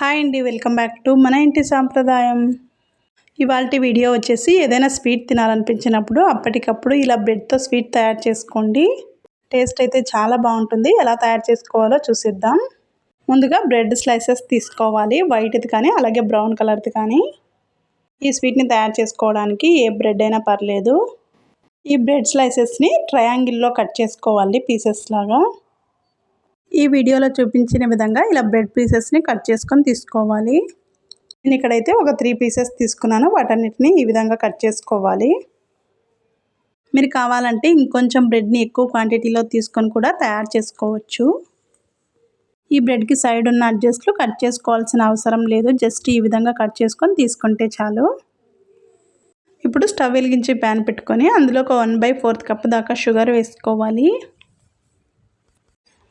Hi అండి welcome back to మన ఇంటి సాంప్రదాయం. ఇవాళ వీడియో వచ్చేసి ఏదైనా స్వీట్ తినాలనిపించినప్పుడు అప్పటికప్పుడు ఇలా బ్రెడ్తో స్వీట్ తయారు చేసుకోండి. టేస్ట్ అయితే చాలా బాగుంటుంది. ఎలా తయారు చేసుకోవాలో చూసిద్దాం. ముందుగా బ్రెడ్ స్లైసెస్ తీసుకోవాలి. వైట్ది కానీ అలాగే బ్రౌన్ కలర్ది కానీ. ఈ స్వీట్ని తయారు చేసుకోవడానికి ఏ బ్రెడ్ అయినా పర్లేదు. ఈ బ్రెడ్ స్లైసెస్ని ట్రయాంగిల్లో కట్ చేసుకోవాలి పీసెస్ లాగా. ఈ వీడియోలో చూపించిన విధంగా ఇలా బ్రెడ్ పీసెస్ని కట్ చేసుకొని తీసుకోవాలి. నేను ఇక్కడైతే ఒక త్రీ పీసెస్ తీసుకున్నాను. వాటన్నిటిని ఈ విధంగా కట్ చేసుకోవాలి. మీరు కావాలంటే ఇంకొంచెం బ్రెడ్ని ఎక్కువ క్వాంటిటీలో తీసుకొని కూడా తయారు చేసుకోవచ్చు. ఈ బ్రెడ్కి సైడ్ ఉన్న అడ్జస్ట్లు కట్ చేసుకోవాల్సిన అవసరం లేదు. జస్ట్ ఈ విధంగా కట్ చేసుకొని తీసుకుంటే చాలు. ఇప్పుడు స్టవ్ వెలిగించి ప్యాన్ పెట్టుకొని అందులో ఒక వన్ బై ఫోర్త్ కప్ దాకా షుగర్ వేసుకోవాలి.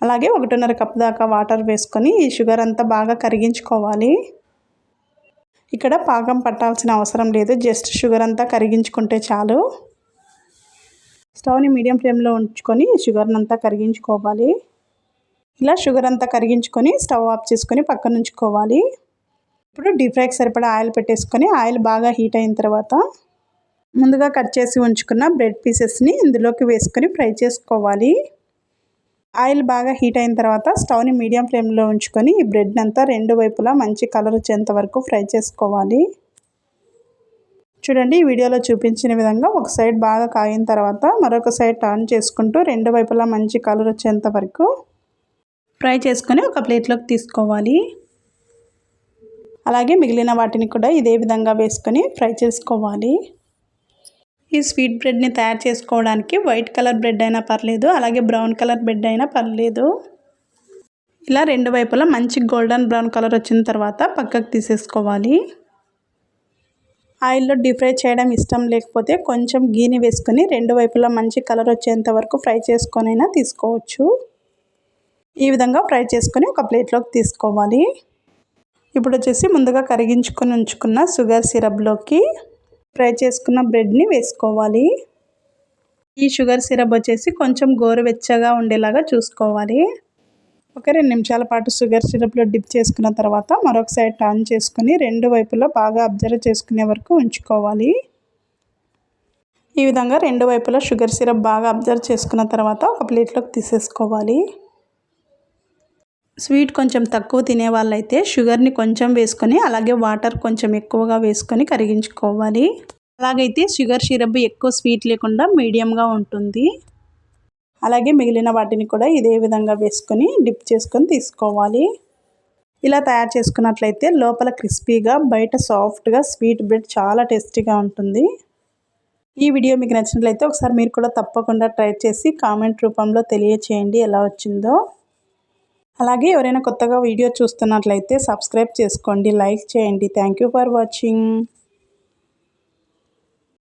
అలాగే ఒకటిన్నర కప్ దాకా వాటర్ వేసుకొని ఈ షుగర్ అంతా బాగా కరిగించుకోవాలి. ఇక్కడ పాకం పట్టాల్సిన అవసరం లేదు జస్ట్ షుగర్ అంతా కరిగించుకుంటే చాలు. స్టవ్ని మీడియం ఫ్లేమ్లో ఉంచుకొని షుగర్ని అంతా కరిగించుకోవాలి. ఇలా షుగర్ అంతా కరిగించుకొని స్టవ్ ఆఫ్ చేసుకొని పక్కన ఉంచుకోవాలి. ఇప్పుడు డీప్ ఫ్రైకి సరిపడా ఆయిల్ పెట్టేసుకొని ఆయిల్ బాగా హీట్ అయిన తర్వాత ముందుగా కట్ చేసి ఉంచుకున్న బ్రెడ్ పీసెస్ని ఇందులోకి వేసుకొని ఫ్రై చేసుకోవాలి. ఆయిల్ బాగా హీట్ అయిన తర్వాత స్టవ్ని మీడియం ఫ్లేమ్లో ఉంచుకొని ఈ బ్రెడ్ని అంతా రెండు వైపులా మంచి కలర్ వచ్చేంత వరకు ఫ్రై చేసుకోవాలి. చూడండి ఈ వీడియోలో చూపించిన విధంగా ఒక సైడ్ బాగా కాగిన తర్వాత మరొక సైడ్ టర్న్ చేసుకుంటూ రెండు వైపులా మంచి కలర్ వచ్చేంత వరకు ఫ్రై చేసుకొని ఒక ప్లేట్లోకి తీసుకోవాలి. అలాగే మిగిలిన వాటిని కూడా ఇదే విధంగా వేసుకొని ఫ్రై చేసుకోవాలి. ఈ స్వీట్ బ్రెడ్ని తయారు చేసుకోవడానికి వైట్ కలర్ బ్రెడ్ అయినా పర్లేదు అలాగే బ్రౌన్ కలర్ బ్రెడ్ అయినా పర్లేదు. ఇలా రెండు వైపులా మంచి గోల్డెన్ బ్రౌన్ కలర్ వచ్చిన తర్వాత పక్కకు తీసేసుకోవాలి. ఆయిల్లో డీప్ ఫ్రై చేయడం ఇష్టం లేకపోతే కొంచెం గీని వేసుకొని రెండు వైపులా మంచి కలర్ వచ్చేంత వరకు ఫ్రై చేసుకొనైనా తీసుకోవచ్చు. ఈ విధంగా ఫ్రై చేసుకొని ఒక ప్లేట్లోకి తీసుకోవాలి. ఇప్పుడు వచ్చేసి ముందుగా కరిగించుకొని ఉంచుకున్న షుగర్ సిరప్లోకి ఫ్రై చేసుకున్న బ్రెడ్ని వేసుకోవాలి. ఈ షుగర్ సిరప్ వచ్చేసి కొంచెం గోరువెచ్చగా ఉండేలాగా చూసుకోవాలి. ఒక రెండు నిమిషాల పాటు షుగర్ సిరప్లో డిప్ చేసుకున్న తర్వాత మరొక సైడ్ టర్న్ చేసుకుని రెండు వైపులా బాగా అబ్జర్వ్ చేసుకునే వరకు ఉంచుకోవాలి. ఈ విధంగా రెండు వైపులా షుగర్ సిరప్ బాగా అబ్జర్వ్ చేసుకున్న తర్వాత ఒక ప్లేట్లోకి తీసేసుకోవాలి. స్వీట్ కొంచెం తక్కువ తినే వాళ్ళైతే షుగర్ని కొంచెం వేసుకొని అలాగే వాటర్ కొంచెం ఎక్కువగా వేసుకొని కరిగించుకోవాలి. అలాగైతే షుగర్ సిరప్ ఎక్కువ స్వీట్ లేకుండా మీడియంగా ఉంటుంది. అలాగే మిగిలిన వాటిని కూడా ఇదే విధంగా వేసుకొని డిప్ చేసుకొని తీసుకోవాలి. ఇలా తయారు చేసుకున్నట్లయితే లోపల క్రిస్పీగా బయట సాఫ్ట్గా స్వీట్ బ్రెడ్ చాలా టేస్టీగా ఉంటుంది. ఈ వీడియో మీకు నచ్చినట్లయితే ఒకసారి మీరు కూడా తప్పకుండా ట్రై చేసి కామెంట్ రూపంలో తెలియచేయండి ఎలా వచ్చిందో. అలాగే ఎవరైనా కొత్తగా వీడియో చూస్తున్నట్లయితే సబ్స్క్రైబ్ చేసుకోండి లైక్ చేయండి. Thank you for watching